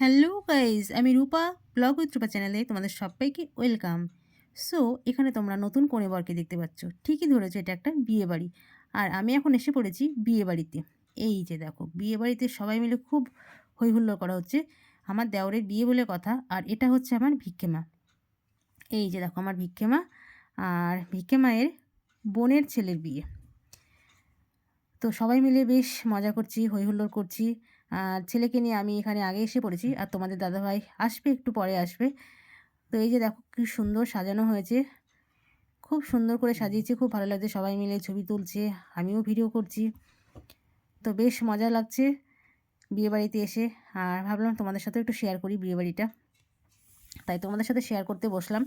Hello guys আমি রূপা, blog with রূপা চ্যানেলে তোমাদের সবাইকে ওয়েলকাম। সো এখানে তোমরা নতুন কনে বরকে দেখতে পাচ্ছ, ঠিকই ধরেছো এটা একটা বিয়ে বাড়ি। আর আমি এখন এসে পড়েছি বিয়ে বাড়িতে। এই যে দেখো, বিয়ে বাড়িতে সবাই মিলে খুব হই হুল্লোড় করা হচ্ছে। আমার দেওরের বিয়ে বলে কথা, আর এটা হচ্ছে আমার ভিক্ষেমা এই যে দেখো আমার ভিক্ষেমা আর ভিক্ষে মায়ের বোনের ছেলের বিয়ে। তো সবাই মিলে বেশ মজা করছি হই হুল্লোড় করছি। আর ছেলেকে নিয়ে আমি এখানে আগে এসে পড়েছি। আর তোমাদের দাদাভাই আসবে, একটু পরে আসবে। তো এই যে দেখো কি সুন্দর সাজানো হয়েছে। খুব সুন্দর করে সাজিয়েছে, খুব ভালো লাগছে। সবাই মিলে ছবি তুলছে, আমিও ভিডিও করছি। তো বেশ মজা লাগছে বিয়েবাড়িতে এসে। আর ভাবলাম তোমাদের সাথে একটু শেয়ার করি বিয়েবাড়িটা। তাই তোমাদের সাথে শেয়ার করতে বসলাম।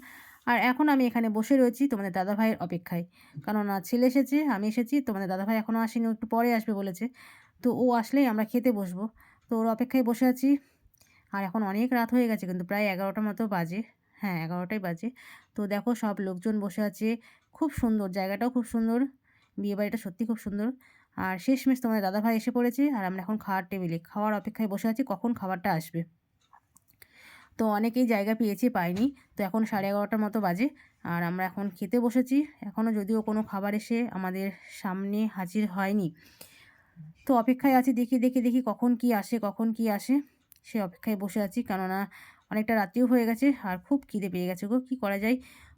আর এখন আমি এখানে বসে রয়েছি তোমাদের দাদাভাইয়ের অপেক্ষায়। কারণ ছেলে এসেছে, আমি এসেছি। তোমাদের দাদাভাই এখনও আসেনি একটু পরে আসবে বলেছে। তো ও আসলেই আমরা খেতে বসবো। তো ওর অপেক্ষায় বসে আছি। আর এখন অনেক রাত হয়ে গেছে, কিন্তু প্রায় এগারোটার মতো বাজে। হ্যাঁ এগারোটাই বাজে। তো দেখো সব লোকজন বসে আছে। খুব সুন্দর, জায়গাটাও খুব সুন্দর। বিয়েবাড়িটা সত্যি খুব সুন্দর। আর শেষমেশ তোমাদের দাদাভাই এসে পড়েছে আর আমরা এখন খাওয়ার টেবিলে। খাওয়ার অপেক্ষায় বসে আছি, কখন খাবারটা আসবে। তো অনেকেই জায়গা পেয়েছি, পাইনি। তো এখন সাড়ে এগারোটার মতো বাজে। আর আমরা এখন খেতে বসেছি। এখনও যদিও কোনো খাবার এসে আমাদের সামনে হাজির হয়নি। তো অপেক্ষায় আছি দেখি দেখি দেখি কখন কি আসে, কখন কি আসে। সে অপেক্ষায় বসে আছি কেননা অনেকটা রাত্রিও হয়ে গেছে আর খুব খিদে পেয়ে গেছে গো, কী করা যায়?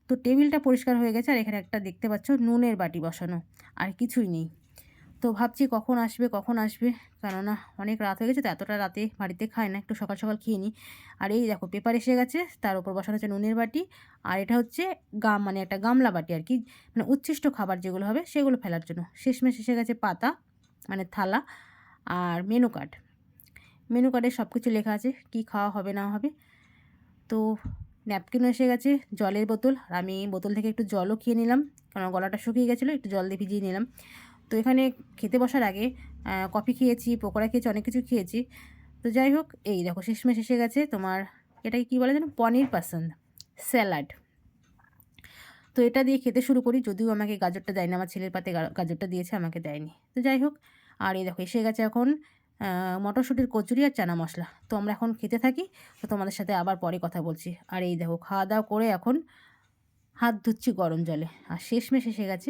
তো টেবিলটা পরিষ্কার হয়ে গেছে আর এখানে একটা দেখতে পাচ্ছ নুনের বাটি বসানো আর কিছুই নেই। তো ভাবছি কখন আসবে কখন আসবে? কেননা অনেক রাত হয়ে গেছে তো এতটা রাতে বাড়িতে খায় না, একটু সকাল সকাল খেয়ে নিই। আর এই দেখো পেপার এসে গেছে, তার উপর বসানো হচ্ছে নুনের বাটি আর এটা হচ্ছে গাম মানে একটা গামলা বাটি আর কি মানে উচ্ছিষ্ট খাবার যেগুলো হবে সেগুলো ফেলার জন্য। শেষমেশ এসে গেছে পাতা মানে থালা আর মেনু কার্ড মেনু কার্ডে সব কিছু লেখা আছে, কি খাওয়া হবে, না হবে। তো ন্যাপকিনও এসে গেছে, জলের বোতল। আর আমি বোতল থেকে একটু জলও খেয়ে নিলাম কারণ গলাটা শুকিয়ে গেছিল, একটু জল দিয়ে ভিজিয়ে নিলাম। তো এখানে খেতে বসার আগে কফি খেয়েছি, পকোড়া খেয়েছি, অনেক কিছু খেয়েছি। তো যাই হোক, এই দেখো শেষমেশ এসে গেছে তোমার, এটাকে কী বলে যেন? পনির পাসন্দ, স্যালাড। তো এটা দিয়ে খেতে শুরু করি, যদিও আমাকে গাজরটা দেয়নি, আমার ছেলের পাতে গাজরটা দিয়েছে, আমাকে দেয়নি। তো যাই হোক আর এই দেখো, এসে গেছে এখন মটরশুঁটির কচুরি আর চানা মশলা। তো আমরা এখন খেতে থাকি, তো তোমাদের সাথে আবার পরে কথা বলছি। আর এই দেখো, খাওয়া দাওয়া করে এখন হাত ধুচ্ছি গরম জলে। আর শেষমেশ এসে গেছে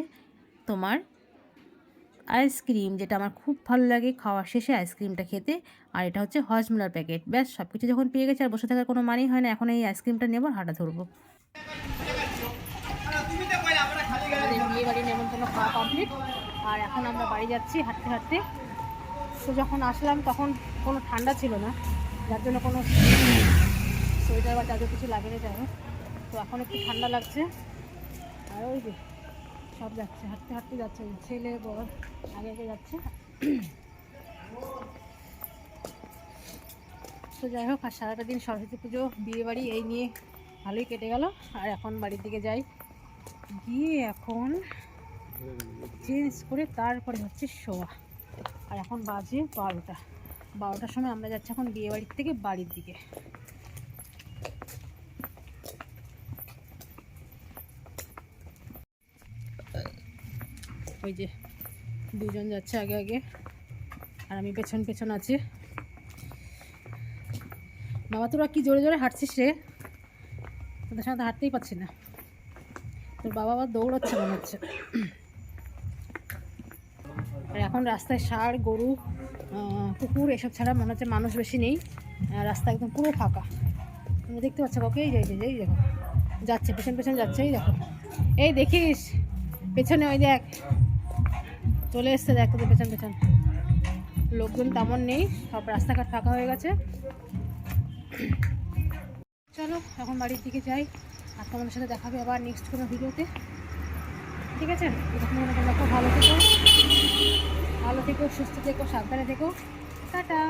তোমার আইসক্রিম, যেটা আমার খুব ভালো লাগে খাওয়ার শেষে আইসক্রিমটা খেতে। আর এটা হচ্ছে হজমলার প্যাকেট। ব্যাস সব কিছু যখন পেয়ে গেছে আর বসে থাকার কোনো মানেই হয় না, এখন এই আইসক্রিমটা নেব হাঁটা ধরবো। নেমন্তন্ন খাওয়া কমপ্লিট আর এখন আমরা বাড়ি যাচ্ছি হাঁটতে হাঁটতে। তো যখন আসলাম তখন কোনো ঠান্ডা ছিল না, যার জন্য কোনো সোয়েটার বা চাদর কিছু লাগেনি হোক তো এখন একটু ঠান্ডা লাগছে। আর ওই যে সব যাচ্ছে, হাঁটতে হাঁটতে যাচ্ছে ছেলে বড় আগে আগে যাচ্ছে। তো যাই হোক, আর সারাটা দিন সরস্বতী পুজো বিয়ে বাড়ি এই নিয়ে ভালোই কেটে গেল। আর এখন বাড়ির দিকে যাই। গিয়ে এখন চেঞ্জ করে তারপরে হচ্ছে শোয়া। আর এখন বাজে বারোটা। বারোটার সময় আমরা যাচ্ছি এখন বিয়ে বাড়ির থেকে বাড়ির দিকে। ওই যে দুজন যাচ্ছে আগে আগে। আর আমি পেছন পেছন আছি। বাবা, তোরা কি জোরে জোরে হাঁটছিস রে? তোদের সাথে হাঁটতেই পারছি না। তোর বাবা আবার দৌড়াচ্ছে মনে হচ্ছে। আর এখন রাস্তায় ষাঁড়, গরু কুকুর, এসব ছাড়া মনে হচ্ছে মানুষ বেশি নেই। রাস্তা একদম পুরো ফাঁকা। তুমি দেখতে পাচ্ছ কাউকে? এই যাই এই দেখো। যাচ্ছে, পেছন পেছন যাচ্ছে, এই দেখো। এই দেখিস? পেছনে, ওই দেখ। চলে এসছে, দেখ তোদের পেছন পেছন। লোকজন তেমন নেই, সব রাস্তাঘাট ফাঁকা হয়ে গেছে। চলো, এখন বাড়ির দিকে যাই। আর তোমাদের সাথে দেখাবে আবার নেক্সট কোনো ভিডিওতে ঠিক আছে? তখন তোমরা খুব ভালো থেকো। সুস্থ থেকো সাবধানে থেকো। টাটা।